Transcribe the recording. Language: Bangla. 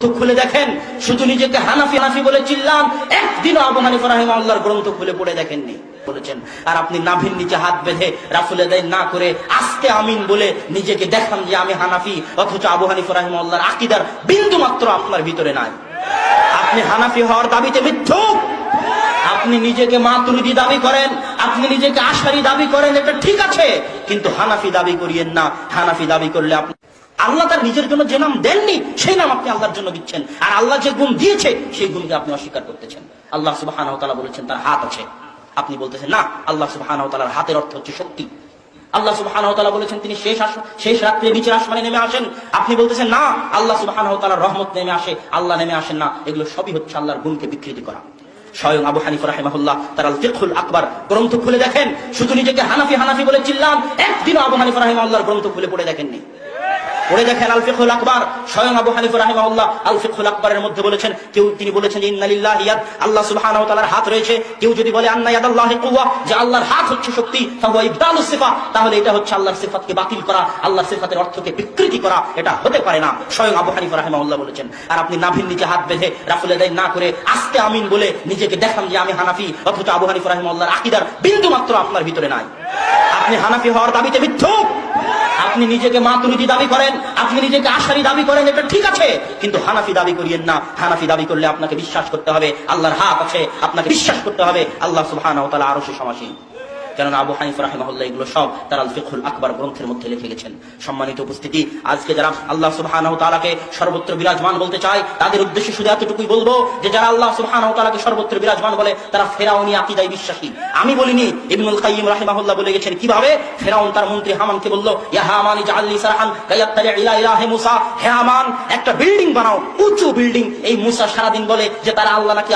তো খুলে দেখেন। শুধু নিজেকে হানাফি হানাফি বলে চিল্লান, একদিনও আবু হানিফা রাহিম আল্লাহর গ্রন্থ খুলে পড়ে দেখেননি। বলেছেন, আর আপনি নাভির নিচে হাত বেঁধে রাফুল আদায় না করে আস্তে আমিন বলে নিজেকে দেখান যে আমি হানাফি, অথচ আবু হানিফা রাহিম আল্লাহর আকিদার বিন্দু মাত্র আপনার ভিতরে নাই। আপনি হানাফি হওয়ার দাবিতে মিথ্যুক। আপনি নিজেকে মাতুরিদি দাবি করেন, আপনি নিজেকে আশারি দাবি করেন, এটা ঠিক আছে। কিন্তু হানাফি দাবি করিয়েন না। হানাফি দাবি করলে আপনি আল্লাহ তার নিজের জন্য যে নাম দেননি, সেই নাম আপনি আল্লাহর জন্য দিচ্ছেন। আর আল্লাহ যে গুণ দিয়েছে, সেই গুণকে আপনি অস্বীকার করতেছেন। আল্লাহ সুবাহ বলেছেন, তার হাত আছে। আপনি বলতেছেন, না, আল্লাহ সুবাহ হাতের অর্থ হচ্ছে শক্তি। আল্লাহ সুবাহ বলেছেন, তিনি শেষ শেষ রাত্রে নিচের আসমানে নেমে আসেন। আপনি বলতেছেন, না, আল্লাহ সুবাহ রহমত নেমে আসে, আল্লাহ নেমে আসেন না। এগুলো সবই হচ্ছে আল্লাহর গুণকে বিকৃতি করা। স্বয়ং আবু হানিফ রাহিমাহুল্লাহ তার আল ফিকহুল আকবার গ্রন্থ খুলে দেখেন। শুধু নিজেকে হানাফি হানাফি বলে চিল্লাম একদিনও আবু হানিফ রাহিমাহুল্লাহর গ্রন্থ খুলে পড়ে দেখেননি। পড়ে দেখেন আল ফিকহুল আকবার। স্বয়ং আবু হানিফ রাহিমাহুল্লাহ আল ফিকহুল আকবরের মধ্যে বলেছেন, কেউ তিনি বলেছেন, ইন্নালিল্লাহি ইয়াদ, আল্লাহ সুবহানাহু ওয়া তাআলার হাত রয়েছে। কেউ যদি বলে, আন্না ইয়াদাল্লাহি কুওয়া যে আল্লাহর হাত হচ্ছে শক্তি ফাহুয়া ইবদালুস সিফা তাহলে এটা হচ্ছে আল্লাহর সিফাতকে বাতিল করা, আল্লাহর সিফাতের অর্থকে বিকৃতি করা, এটা হতে পারে না। স্বয়ং আবু হানিফ রাহিমাহুল্লাহ বলেছেন, আর আপনি নাভির নিচে হাত বেঁধে রাফুল আদায় না করে আস্তে আমিন বলে নিজেকে দেখান যে আমি হানাফি, অথচ আবু হানিফ রাহিমাহুল্লাহর আকিদার বিন্দু মাত্র আপনার ভিতরে নাই। আপনি হানাফি হওয়ার দাবিতে মিথ্যুক আপনি নিজেকে মাতুরিদি দাবি করেন, আপনি নিজেকে আশারি দাবি করেন, এটা ঠিক আছে। কিন্তু হানাফি দাবি করিয়েন না। হানাফি দাবি করলে আপনাকে বিশ্বাস করতে হবে, আল্লাহর হাত আছে, আপনাকে বিশ্বাস করতে হবে, আল্লাহ সুহান তাআলা আরও সমাসীন কেননা আবু হানিফ রাহিমাহুল্লাহ এগুলো সব তার আল ফিকহুল আকবর গ্রন্থের মধ্যে লিখে গেছেন। সম্মানিত উপস্থিতি, আজকে যারা আল্লাহ সুবহানাহু তাআলাকে সর্বত্র বিরাজমান বলতে চায়, তাদের উদ্দেশ্যে শুধু এতটুকুই বলব যে যারা আল্লাহ সুবহানাহু তাআলাকে সর্বত্র বিরাজমান বলে, তারা ফেরাউনি আকীদায় বিশ্বাসী। আমি বলিনি, ইবনুল কাইয়িম রাহিমাহুল্লাহ বলে গেছেন কীভাবে? ফেরাউন তার মন্ত্রী হামানকে বলল, ইয়া হামান ইজআলনি সারহান কায়াত্তালি ইলা ইলাহি মুসা। হে হামান, একটা বিল্ডিং বানাও, উঁচু বিল্ডিং। এই মুসা সারাদিন বলে যে তারা আল্লাহ নাকি